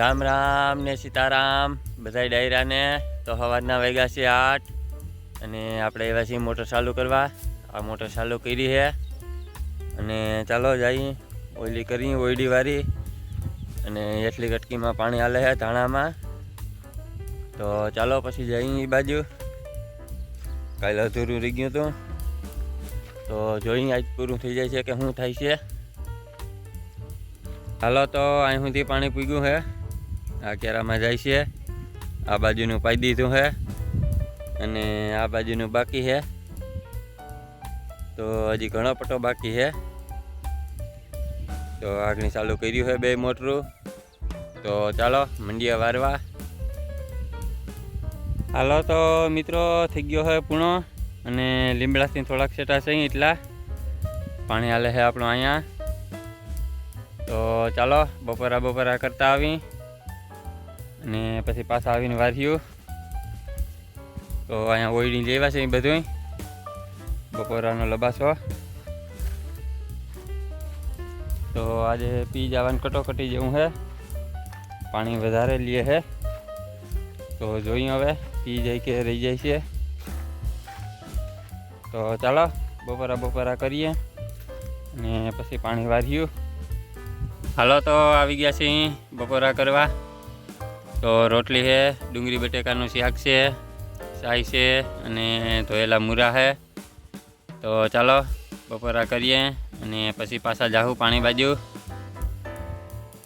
રામ રામ ને સીતારામ બધા ડાયરાને. તો સવારના વાગ્યા છે આઠ અને આપણે એવા છીએ મોટર ચાલુ કરવા. આ મોટર ચાલુ કરી છે. અને ચાલો જઈ ઓઈલી કરી ઓઈડી વારી. અને એટલી કટકીમાં પાણી હાલે છે ધાણામાં. તો ચાલો પછી જઈ એ બાજુ. કાલે અધૂરું રહી ગયું હતું. તો જોઈ આજ પૂરું થઈ જાય છે કે શું થાય છે. હાલો તો અહીં સુધી પાણી પીગ્યું છે. આ કેરામાં જાય છે. આ બાજુનું પાઈ દીધું છે અને આ બાજુનું બાકી છે. તો હજી ઘણો પટો બાકી છે. તો આગળ ચાલુ કર્યું છે બે મોટરું. તો ચાલો, મંડિયા વારવા. હાલો તો મિત્રો, થઈ ગયો છે પૂણો અને લીમડાથી થોડાક સેટા છે એટલા. પાણી હાલે છે આપણું અહીંયા. તો ચાલો, બપોરા બપોરા કરતા આવી. અને પછી પાછા આવીને વાર્યું. તો અહીંયા ઓઈડી લેવા છે એ બધું બપોરાનો લબાસો. તો આજે પી જવાનું કટોકટી જેવું છે. પાણી વધારે લે છે. તો જોઈએ હવે પી જાય કે રહી જાય છે. તો ચાલો, બપોરા બપોરા કરીએ. અને પછી પાણી વાર્યું. હાલો તો આવી ગયા છે અહીં બપોરા કરવા. તો રોટલી છે, ડુંગળી, બટેકાનું શાક છે સાઈ છે અને ધોયેલા મૂરા છે. તો ચાલો, બપોરા કરીએ અને પછી પાછા જાહું પાણી બાજુ.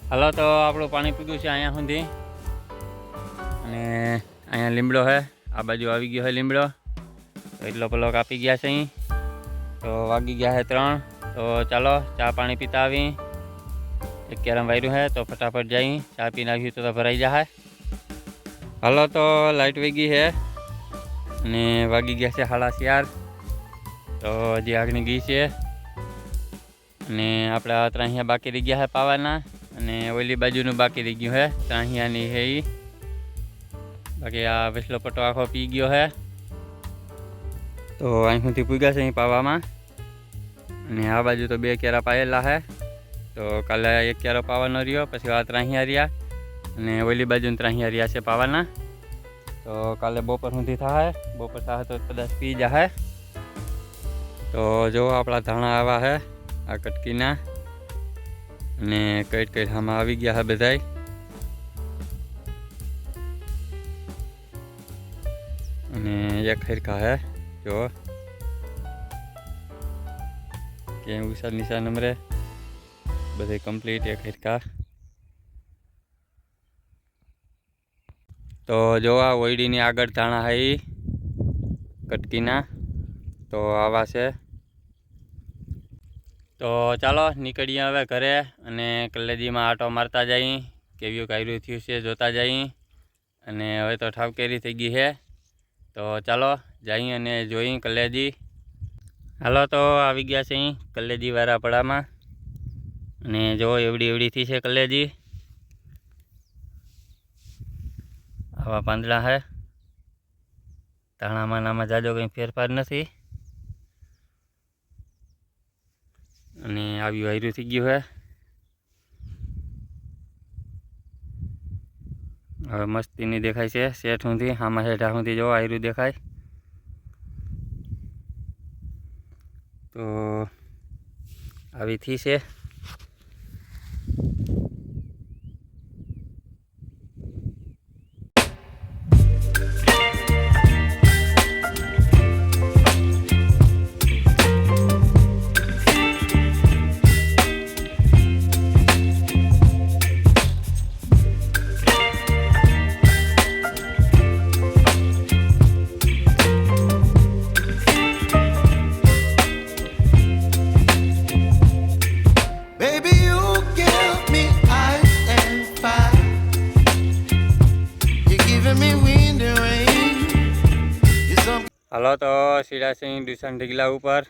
હાલો, તો આપણું પાણી પીધું છે અહીંયા સુધી. અને અહીંયા લીમડો છે, આ બાજુ આવી ગયો છે લીમડો. એટલો પેલો કાપી ગયા છે અહીં. તો વાગી ગયા છે ત્રણ. તો ચાલો, ચા પાણી પીતા આવી એક કેરમ વાયરું છે, તો ફટાફટ જઈ ચા પીને આવ્યું તો તો ભરાઈ જાય હાલો તો લાઇટ વેગી છે અને વાગી ગયા છે સાડા ચાર. તો હજી આગની ગઈ છે. અને આપણે ત્રાહિયા બાકી રહી ગયા છે પાવાના. અને ઓલી બાજુનું બાકી રહી ગયું છે ત્રાહિયાની છે એ બાકી આ વેસલો પટ્ટો આખો પી ગયો છે તો અહીં સુધી પૂગ્યા છે અહીં પાવામાં. અને આ બાજુ તો બે કેરા પાયેલા છે તો કાલે એક કેરો પાવાનો રહ્યો, પછી આ ત્રાહિયા રહ્યા. અને ઓલી બાજુ ત્રાહિયા રહ્યા છે પાવાના. તો કાલે બપોર સુધી થાય બપોર થાય તો કદાચ પી જાય તો જો આપણા ધાણા આવા છે આ કટકીના. અને કઈ કઈ આમાં આવી ગયા છે બધાય. અને એક ખરખા હે, જો. કે ઉષા નિશા નંબરે બધે કમ્પ્લીટ એક હિરકા તો જો આ ઓયડીની આગળ ધાણા હઈ કટકીના. તો આવા છે. તો ચાલો, નીકળીએ હવે ઘરે અને કલેજીમાં આટો મારતા જઈ કેવ્યું કાયરું થયું છે જોતા જઈ અને હવે તો ઠાવકેરી થઈ ગઈ છે. તો ચાલો જઈ અને જોઈ કલેજી હાલો, તો આવી ગયા છે અહીં કલેજી વાળા પડામાં અને જો એવડી એવડીથી છે કલેજી આવા પાંદડા છે તાણામાં નામાં જાજો કંઈ ફેરફાર નથી. અને આવ્યું હાર્યું થઈ ગયું છે હવે મસ્તીની દેખાય છે શેઠ સુધી, આમાં હેઠા સુધી જો આયરું દેખાય. તો, આવી થી છે. હાલો તો સિરાસિંહ ડુસન ઢીગલા ઉપર.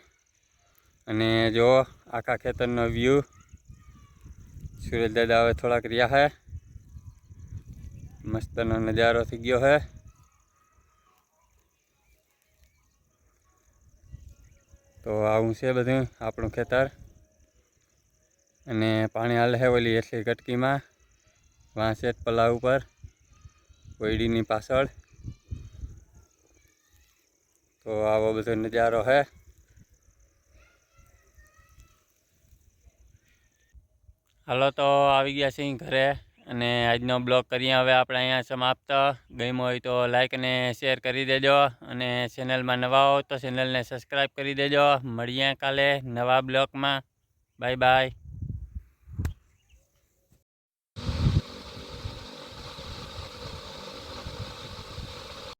અને જો આખા ખેતરનો વ્યૂ સુરેશ દાદા હવે થોડાક રહ્યા હે. મસ્તનો નજારો થઈ ગયો છે તો આવું છે બધું આપણું ખેતર. અને પાણી હાલે છે ઓલી એટલી કટકીમાં વાંસેટ પલા ઉપર. કોયડીની પાછળ. તો આવો બધો નજારો છે હાલો તો આવી ગયા છીએ ઘરે અને આજનો બ્લોગ કરીએ હવે આપણે અહીંયા સમાપ્ત. ગમ્યો હોય તો લાઇક અને શેર કરી દેજો અને ચેનલમાં નવા હો તો ચેનલને સબસ્ક્રાઈબ કરી દેજો. મળીએ કાલે નવા બ્લોગમાં. Bye bye